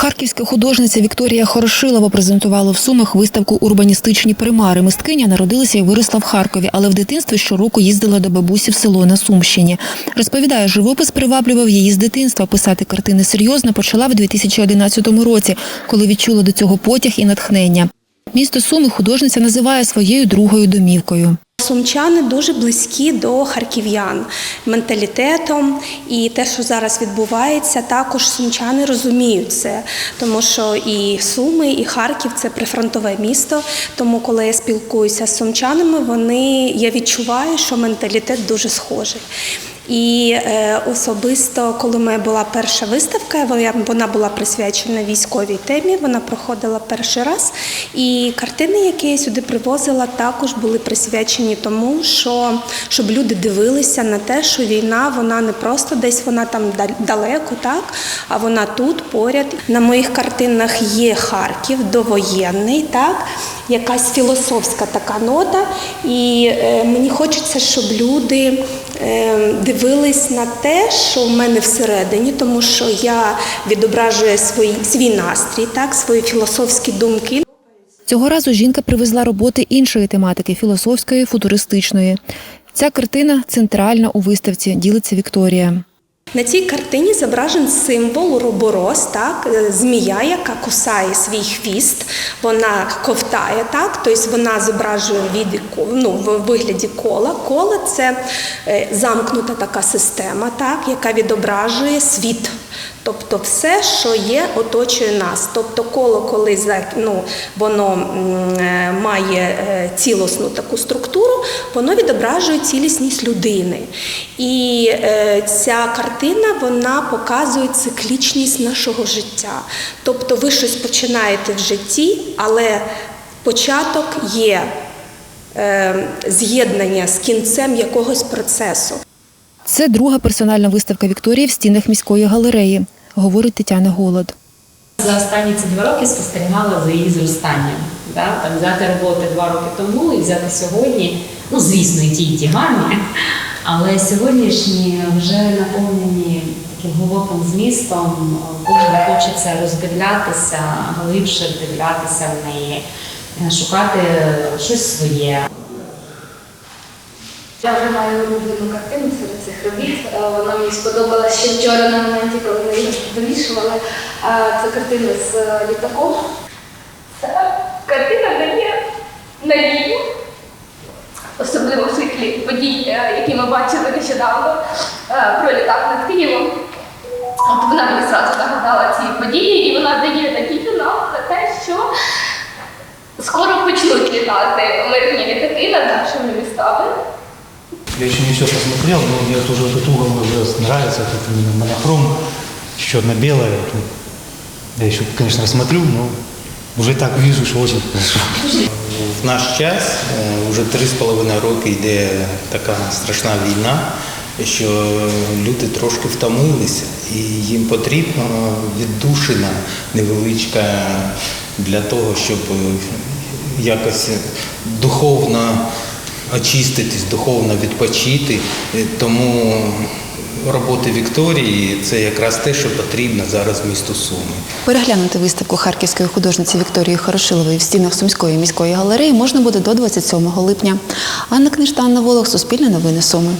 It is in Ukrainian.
Харківська художниця Вікторія Хорошилова презентувала в Сумах виставку Урбаністичні примари. Мисткиня народилася і виросла в Харкові, але в дитинстві щороку їздила до бабусі в село на Сумщині. Розповідає, живопис приваблював її з дитинства. Писати картини серйозно почала в 2011 році, коли відчула до цього потяг і натхнення. Місто Суми художниця називає своєю другою домівкою. Сумчани дуже близькі до харків'ян менталітетом, і те, що зараз відбувається, також сумчани розуміють це, тому що і Суми, і Харків це прифронтове місто. Тому, коли я спілкуюся з сумчанами, вони я відчуваю, що менталітет дуже схожий. І е, особисто, коли мене була перша виставка, вона- була присвячена військовій темі. Вона проходила перший раз. І картини, які я сюди привозила, також були присвячені тому, що щоб люди дивилися на те, що війна вона не просто десь вона там да- далеко, так а вона тут поряд. На моїх картинах є Харків довоєнний, так якась філософська така нота. І е, мені хочеться, щоб люди е, дивились на те, що в мене всередині, тому що я відображую свій, свій настрій, так, свої філософські думки. Цього разу жінка привезла роботи іншої тематики філософської, футуристичної. Ця картина центральна у виставці, ділиться Вікторія. На цій картині зображен символ роборос, так, е, змія, яка кусає свій хвіст, вона ковтає, так, тобто вона зображує від, ну, в вигляді кола. Коло це е, замкнута така система, так, яка відображує світ. Тобто все, що є, оточує нас. Тобто коло, коли ну, воно е, має е, цілісну таку структуру, воно відображує цілісність людини. І е, ця картина вона показує циклічність нашого життя. Тобто ви щось починаєте в житті, але початок є з'єднання з кінцем якогось процесу. Це друга персональна виставка Вікторії в стінах міської галереї, говорить Тетяна Голод. За останні ці два роки спостерігала за її зростанням. Да? Там взяти роботи два роки тому і взяти сьогодні, ну звісно, і ті, і ті гарні, але сьогоднішні вже наповнені таким глибоким змістом. Кожен хочеться роздивлятися, глибше вдивлятися в неї, шукати щось своє. Я вже маю улюблену картину серед цих робіт. Е, Вона мені сподобалася ще вчора на моменті, коли ми її довішували. Це картина з е, літаком. Ця картина дає надію, особливо в циклі подій, е, які ми бачили нещодавно про літак над Києвом. От вона мені зразу нагадала ці події, і вона дає надію нам на те, що скоро почнуть літати мирні літаки над нашими містами. Я еще не все посмотрел, но мне тоже этот угол уже нравится, тут именно монохром, черно-белое. Я еще, конечно, рассмотрю, но уже так вижу, что очень хорошо. В наш час вже три з половиною роки йде така страшна війна, що люди трошки втомилися, і їм потрібна віддушина невеличка для того, щоб якось духовно очиститись, духовно відпочити. Е, Тому роботи Вікторії це якраз те, що потрібно зараз місту Суми. Переглянути виставку харківської художниці Вікторії Хорошилової в стінах Сумської міської галереї можна буде до 27 липня. Анна Книжта, Анна Волох, Суспільне новини Суми.